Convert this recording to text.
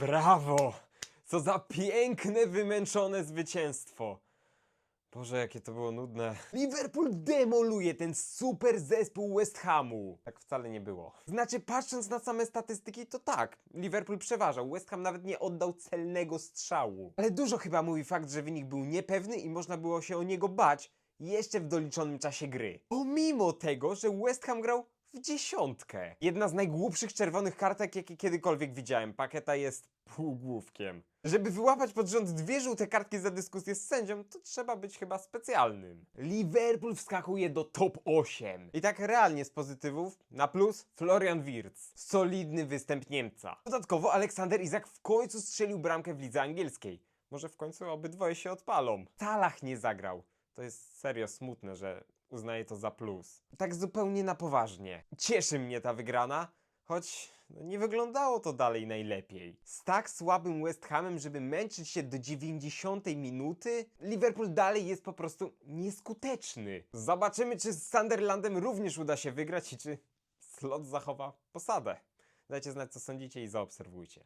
Brawo! Co za piękne, wymęczone zwycięstwo. Boże, jakie to było nudne. Liverpool demoluje ten super zespół West Hamu. Tak wcale nie było. Znaczy, patrząc na same statystyki, to tak. Liverpool przeważał. West Ham nawet nie oddał celnego strzału. Ale dużo chyba mówi fakt, że wynik był niepewny i można było się o niego bać jeszcze w doliczonym czasie gry. Pomimo tego, że West Ham grał w dziesiątkę. Jedna z najgłupszych czerwonych kartek, jakie kiedykolwiek widziałem. Paketa jest półgłówkiem. Żeby wyłapać pod rząd dwie żółte kartki za dyskusję z sędzią, to trzeba być chyba specjalnym. Liverpool wskakuje do top 8. I tak realnie z pozytywów, na plus Florian Wirtz. Solidny występ Niemca. Dodatkowo Aleksander Izak w końcu strzelił bramkę w lidze angielskiej. Może w końcu obydwoje się odpalą. Talach nie zagrał. To jest serio smutne, że uznaję to za plus. Tak zupełnie na poważnie. Cieszy mnie ta wygrana, choć no, nie wyglądało to dalej najlepiej. Z tak słabym West Hamem, żeby męczyć się do 90 minuty, Liverpool dalej jest po prostu nieskuteczny. Zobaczymy, czy z Sunderlandem również uda się wygrać i czy Slot zachowa posadę. Dajcie znać, co sądzicie i zaobserwujcie.